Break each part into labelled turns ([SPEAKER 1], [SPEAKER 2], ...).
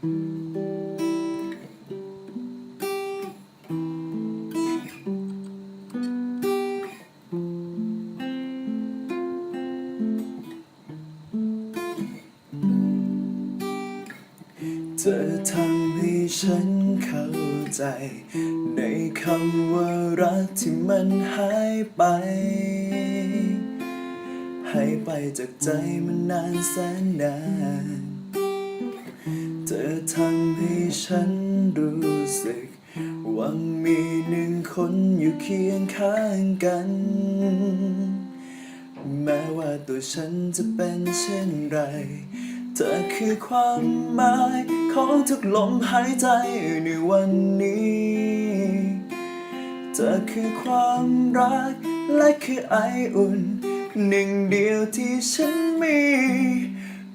[SPEAKER 1] เธอทำให้ฉันเข้าใจ ในคำว่ารักที่มันหายไป หายไปจากใจมันนานแสนนาน เธอทำให้ฉันรู้สึกว่ามีหนึ่งคนอยู่เคียงข้างกัน แม้ว่าตัวฉันจะเป็นเช่นไร เธอคือความหมายของทุกลมหายใจในวันนี้ เธอคือความรักและคือไออุ่น หนึ่งเดียวที่ฉันมี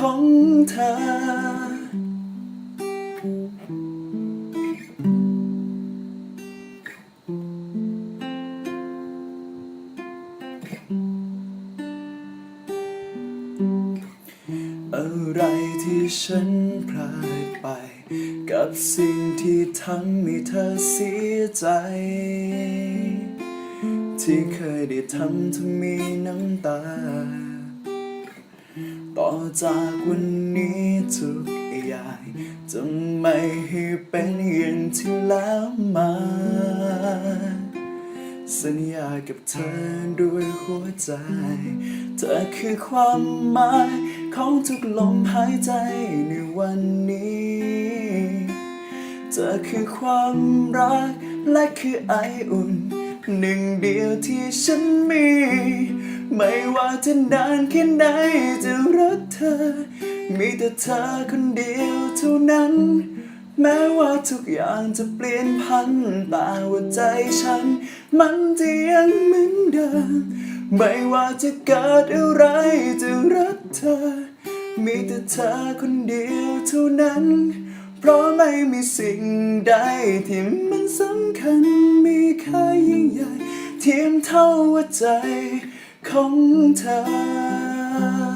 [SPEAKER 1] ของเธอ อะไรที่ฉันพลาดไป กับสิ่งที่ทำให้เธอเสียใจ ที่เคยได้ทำเธอมีน้ำตา จากวันนี้ทุกอย่างจะไม่ให้เป็นอย่างที่แล้วมา สัญญากับเธอด้วยหัวใจ เธอคือความหมายของทุกลมหายใจในวันนี้ เธอคือความรักและคือไออุ่น หนึ่งเดียวที่ฉันมี ไม่ว่าจะนานแค่ไหนจะร อ มีแต่เธอคนเดียวเท่านั้น แม้ว่าทุกอย่างจะเปลี่ยนพันแต่ว่าใจฉัน มันจะยังเหมือนเดิม ไม่ว่าจะเกิดอะไรจะรักเธอ มีแต่เธอคนเดียวเท่านั้น เพราะไม่มีสิ่งใดที่มันสำคัญมีค่ายิ่งใหญ่ เทียมเท่าหัวใจของเธอ